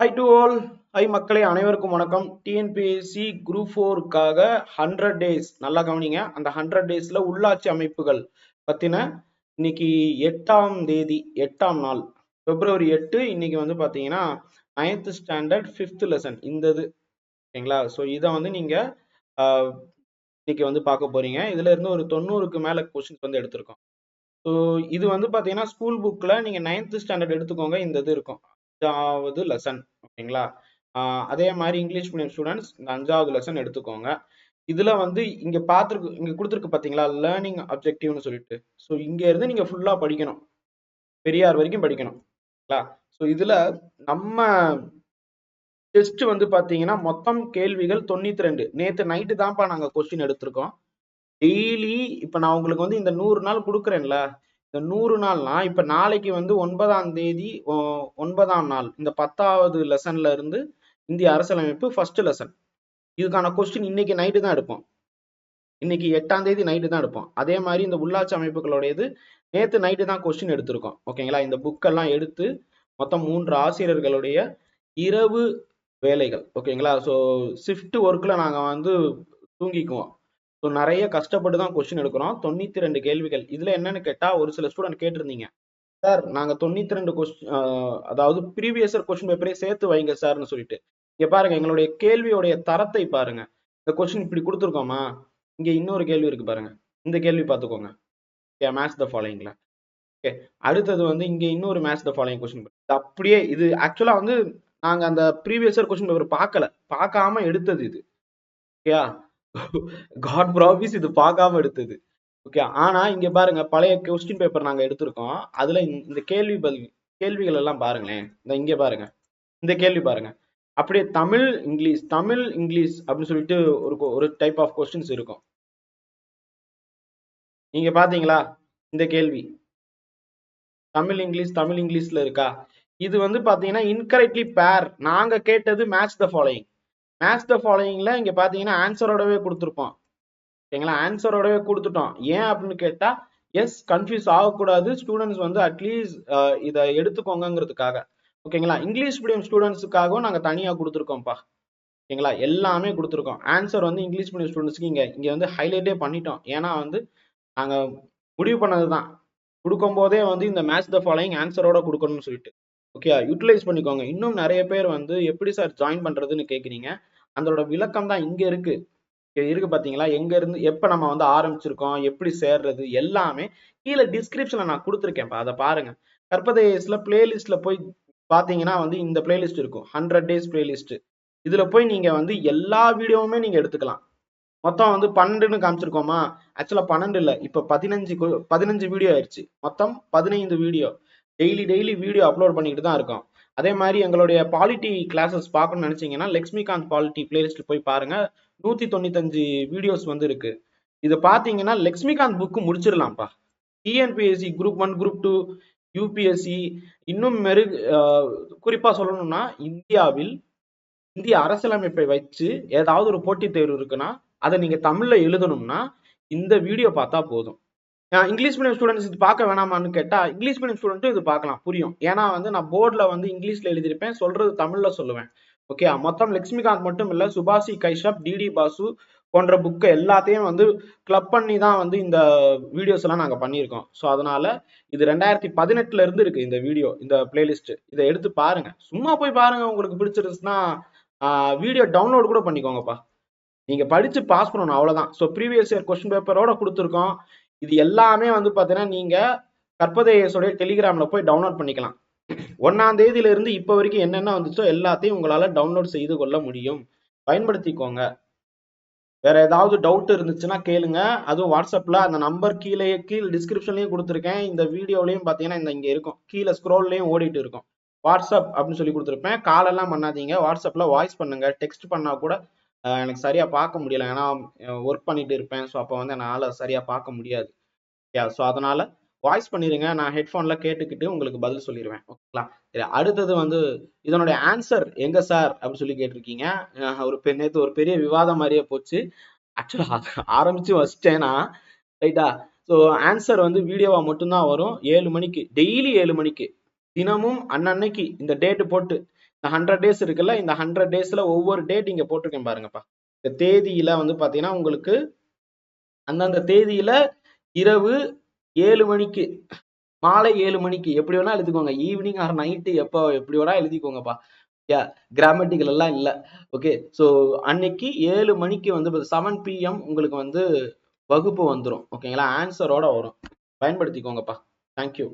High to all high மக்களே அனைவருக்கும் வணக்கம். டிஎன்பிஎஸ்சி குரூப் ஃபோருக்காக ஹண்ட்ரட் டேஸ் நல்லா கவனிங்க. அந்த ஹண்ட்ரட் டேஸில் உள்ளாட்சி அமைப்புகள் பற்றின இன்னைக்கு எட்டாம் தேதி எட்டாம் நாள் பிப்ரவரி எட்டு இன்னைக்கு வந்து பார்த்தீங்கன்னா நைன்த் ஸ்டாண்டர்ட் ஃபிஃப்த் லெசன் இந்த இது. ஓகேங்களா ஸோ இதை வந்து நீங்கள் இன்னைக்கு வந்து பார்க்க போறீங்க. இதுல இருந்து ஒரு தொண்ணூறுக்கு மேலே கொஸ்டின்ஸ் வந்து எடுத்திருக்கோம். ஸோ இது வந்து பார்த்தீங்கன்னா ஸ்கூல் புக்கில் நீங்கள் நைன்த் ஸ்டாண்டர்ட் எடுத்துக்கோங்க இந்த இது இருக்கும். அஞ்சாவது லெசன் ஓகேங்களா? அதே மாதிரி இங்கிலீஷ் மீடியம் ஸ்டூடெண்ட்ஸ் இந்த அஞ்சாவது லெசன் எடுத்துக்கோங்க. இதுல வந்து இங்க பார்த்துருக்கு இங்க கொடுத்துருக்கு பாத்தீங்களா? லேர்னிங் அப்ஜெக்டிவ்னு சொல்லிட்டு. ஸோ இங்க இருந்து நீங்க ஃபுல்லா படிக்கணும். பெரியார் வரைக்கும் படிக்கணும். ஸோ இதுல நம்ம டெஸ்ட் வந்து பாத்தீங்கன்னா மொத்தம் கேள்விகள் தொண்ணூத்தி ரெண்டு நேத்து நைட்டு தான்ப்பா நாங்க கொஸ்டின் எடுத்திருக்கோம். டெய்லி இப்ப நான் உங்களுக்கு வந்து இந்த நூறு நாள் கொடுக்குறேன்ல இந்த நூறு நாள்னா இப்ப நாளைக்கு வந்து ஒன்பதாம் தேதி ஒன்பதாம் நாள் இந்த பத்தாவது லெசன்ல இருந்து இந்திய அரசியலமைப்பு ஃபர்ஸ்ட் லெசன் இதுக்கான கொஸ்டின் இன்னைக்கு நைட்டு தான் எடுப்போம். இன்னைக்கு எட்டாம் தேதி நைட்டு தான் எடுப்போம். அதே மாதிரி இந்த உள்ளாட்சி அமைப்புகளுடையது நேற்று நைட்டு தான் கொஸ்டின் எடுத்திருக்கோம். ஓகேங்களா இந்த புக்கெல்லாம் எடுத்து மொத்தம் மூன்று ஆசிரியர்களுடைய இரவு வேலைகள். ஓகேங்களா ஸோ ஷிஃப்ட் ஒர்க்கில் நாங்கள் வந்து தூங்கிக்குவோம். ஸோ நிறைய கஷ்டப்பட்டு தான் கொஸ்டின் எடுக்கிறோம். தொண்ணூத்தி ரெண்டு கேள்விகள். இதுல என்னன்னு கேட்டா ஒரு சில ஸ்டூடெண்ட் கேட்டிருந்தீங்க. சார் நாங்க தொண்ணூத்தி ரெண்டு கொஸ்டின் அதாவது ப்ரீவியஸ் கொஸ்டின் பேப்பரே சேர்த்து வைங்க சார்னு சொல்லிட்டு. இங்க பாருங்க எங்களுடைய கேள்வியோடைய தரத்தை பாருங்க. இந்த கொஸ்டின் இப்படி கொடுத்துருக்கோமா? இங்க இன்னொரு கேள்வி இருக்கு பாருங்க. இந்த கேள்வி பார்த்துக்கோங்க. ஓகே மேட்ச் த ஃபாலோயிங்ல ஓகே அடுத்தது வந்து இங்க இன்னொரு மேட்ச் த ஃபாலோயிங் கொஸ்டின் அப்படியே இது ஆக்சுவலா வந்து நாங்க அந்த ப்ரீவியஸ் கொஸ்டின் பேப்பர் பார்க்கல. பார்க்காம எடுத்தது இது. ஓகேயா காட் ப்ராமிஸ் இது பார்க்காம எடுத்தது. ஓகே ஆனா இங்க பாருங்க பழைய கொஸ்டின் பேப்பர் நாங்க எடுத்திருக்கோம். அதுல இந்த கேள்வி பதில் கேள்விகள் எல்லாம் பாருங்களேன். இந்த இங்க பாருங்க. இந்த கேள்வி பாருங்க. அப்படியே தமிழ் இங்கிலீஷ் தமிழ் இங்கிலீஷ் அப்படின்னு சொல்லிட்டு ஒரு ஒரு டைப் ஆஃப் கொஸ்டின்ஸ் இருக்கும். நீங்க பாத்தீங்களா? இந்த கேள்வி. தமிழ் இங்கிலீஷ் தமிழ் இங்கிலீஷ்ல இருக்கா? இது வந்து பாத்தீங்கன்னா இன்கரெக்ட்லி பேர் நாங்க கேட்டது match the following match the ஃபாலோயிங்ல இங்க பாத்தீங்கன்னா ஆன்சரோடவே கொடுத்துருப்போம். ஓகேங்களா ஆன்சரோடவே கொடுத்துட்டோம். ஏன் அப்படின்னு கேட்டா எஸ் கன்ஃபியூஸ் ஆகக்கூடாது. ஸ்டூடெண்ட்ஸ் வந்து அட்லீஸ்ட் இதை எடுத்துக்கோங்கங்கிறதுக்காக. ஓகேங்களா இங்கிலீஷ் மீடியம் ஸ்டூடெண்ட்ஸுக்காகவும் நாங்கள் தனியாக கொடுத்துருக்கோம்ப்பா. ஓகேங்களா எல்லாமே கொடுத்துருக்கோம். ஆன்சர் வந்து இங்கிலீஷ் மீடியம் ஸ்டூடெண்ட்ஸ்க்கு இங்கே இங்கே வந்து ஹைலைட்டே பண்ணிட்டோம். ஏன்னா வந்து நாங்கள் முடிவு பண்ணது தான் கொடுக்கும்போதே வந்து இந்த மேட்ச் த ஃபாலோயிங் ஆன்சரோட கொடுக்கணும்னு சொல்லிட்டு. ஓகே யூட்டிலைஸ் பண்ணிக்கோங்க. இன்னும் நிறைய பேர் வந்து எப்படி சார் ஜாயின் பண்ணுறதுன்னு கேட்குறீங்க அதோட விளக்கம் தான் இங்கே இருக்குது இங்க இருக்கு பாத்தீங்களா? இருந்து எப்போ நம்ம வந்து ஆரம்பிச்சிருக்கோம்? எப்படி சேர்றது? எல்லாமே கீழே டிஸ்கிரிப்ஷனில் நான் கொடுத்துருக்கேன்ப்பா அதை பாருங்க. கற்பதேஸில் பிளேலிஸ்ட்டில் போய் பார்த்தீங்கன்னா வந்து இந்த பிளேலிஸ்ட் இருக்கும். ஹண்ட்ரட் டேஸ் பிளேலிஸ்ட்டு இதில் போய் நீங்கள் வந்து எல்லா வீடியோவுமே நீங்கள் எடுத்துக்கலாம். மொத்தம் வந்து பன்னெண்டுன்னு காமிச்சிருக்கோமா? ஆக்சுவலாக பன்னெண்டு இல்லை. இப்போ பதினஞ்சு பதினஞ்சு வீடியோ ஆயிடுச்சு மொத்தம் பதினைந்து video daily daily video upload பண்ணிக்கிட்டு தான் இருக்கோம். அதே மாதிரி எங்களுடைய பாலிட்டி கிளாஸஸ் பார்க்கணும்னு நினைச்சீங்கன்னா லக்ஷ்மிகாந்த் பாலிட்டி பிளேலிஸ்ட் போய் பாருங்க. நூத்தி தொண்ணூத்தஞ்சு வீடியோஸ் வந்து இருக்கு. இது பாத்தீங்கன்னா Laxmikanth book முடிச்சிடலாம்ப்பா. TNPSC group one group two UPSC இன்னும் மெரு குறிப்பாக குறிப்பா சொல்லணும்னா இந்தியாவில் இந்திய அரசியலமைப்பை வச்சு ஏதாவது ஒரு போட்டித் தேர்வு இருக்குன்னா அதை நீங்க தமிழ்ல எழுதணும்னா இந்த வீடியோ பார்த்தா போதும். இங்கிலீஷ் மீடியம் ஸ்டூடெண்ட்ஸ் இது பார்க்க வேணாமான்னு கேட்டால் இங்கிலீஷ் மீடியம் ஸ்டூடெண்ட்டும் இது பார்க்கலாம் புரியும். ஏன்னா வந்து நான் போர்டில் வந்து இங்கிலீஷில் எழுதியிருப்பேன் சொல்றது தமிழில் சொல்லுவேன். ஓகே மொத்தம் லக்ஷ்மிகாந்த் மட்டும் இல்லை சுபாஷி கைஷப் டிடி பாசு போன்ற புக்கை எல்லாத்தையும் வந்து கிளப் பண்ணி தான் வந்து இந்த வீடியோஸ் எல்லாம் நாங்கள் பண்ணியிருக்கோம். ஸோ அதனால இது ரெண்டாயிரத்தி பதினெட்டுல இருந்து இருக்கு இந்த வீடியோ இந்த பிளேலிஸ்ட் இதை எடுத்து பாருங்க. சும்மா போய் பாருங்க உங்களுக்கு பிடிச்சிருந்துச்சுன்னா வீடியோ டவுன்லோட் கூட பண்ணிக்கோங்கப்பா. நீங்க படிச்சு பாஸ் பண்ணணும் அவ்வளவுதான். ஸோ ப்ரீவியஸ் இயர் கொஸ்டின் பேப்பரோட கொடுத்துருக்கோம். இது எல்லாமே வந்து பார்த்தீங்கன்னா நீங்க கற்பதேசோடைய டெலிகிராம்ல போய் டவுன்லோட் பண்ணிக்கலாம். ஒன்றாம் தேதியில இருந்து வரைக்கும் என்னென்ன வந்துச்சோ எல்லாத்தையும் உங்களால் டவுன்லோட் செய்து கொள்ள முடியும். பயன்படுத்திக்கோங்க. வேற ஏதாவது டவுட் இருந்துச்சுன்னா கேளுங்க. அதுவும் வாட்ஸ்அப்ல அந்த நம்பர் கீழே கீழே டிஸ்கிரிப்ஷன்லையும் கொடுத்துருக்கேன். இந்த வீடியோலையும் பார்த்தீங்கன்னா இந்த இங்கே இருக்கும். கீழே ஸ்க்ரோல்லையும் ஓடிட்டு இருக்கும். வாட்ஸ்அப் அப்படின்னு சொல்லி கொடுத்துருப்பேன். காலெல்லாம் பண்ணாதீங்க. வாட்ஸ்அப்பில் வாய்ஸ் பண்ணுங்க. டெக்ஸ்ட் பண்ணால் கூட எனக்கு சரியா பார்க்க முடியல. ஏன்னா ஒர்க் பண்ணிட்டு இருப்பேன். ஸோ அப்போ வந்து என்னால் சரியாக பார்க்க முடியாது. யா ஸோ அதனால் வாய்ஸ் பண்ணிடுங்க நான் ஹெட்ஃபோனில் கேட்டுக்கிட்டு உங்களுக்கு பதில் சொல்லிடுவேன் ஓகேங்களா? சரி அடுத்தது வந்து இதனுடைய ஆன்சர் எங்கே சார் அப்படின்னு சொல்லி கேட்டிருக்கீங்க. ஒரு பெ- நேற்று ஒரு பெரிய விவாதம் மாதிரியே போச்சு. ஆக்சுவலாக ஆரம்பித்து வச்சிட்டேன்னா ரைட்டா ஸோ ஆன்சர் வந்து வீடியோவா மட்டும்தான் வரும். ஏழு மணிக்கு டெய்லி ஏழு மணிக்கு தினமும் அன்னன்னைக்கு இந்த டேட்டு போட்டு இந்த ஹண்ட்ரட் டேஸ் இருக்குல்ல இந்த ஹண்ட்ரட் டேஸ்ல ஒவ்வொரு டேட் இங்க போட்டிருக்கேன் பாருங்கப்பா. இந்த தேதியில வந்து பாத்தீங்கன்னா உங்களுக்கு அந்தந்த தேதியில இரவு ஏழு மணிக்கு மாலை ஏழு மணிக்கு எப்படி வேணா எழுதிக்கோங்க. ஈவினிங் ஆர் நைட்டு எப்போ எப்படி வேணா எழுதிக்கோங்கப்பா. யா கிராமட்டிக்கல் எல்லாம் இல்லை. ஓகே ஸோ அன்னைக்கு ஏழு மணிக்கு வந்து செவன் பிஎம் உங்களுக்கு வந்து வகுப்பு வந்துடும் ஓகேங்களா ஆன்சரோட வரும். பயன்படுத்திக்கோங்கப்பா. தேங்க்யூ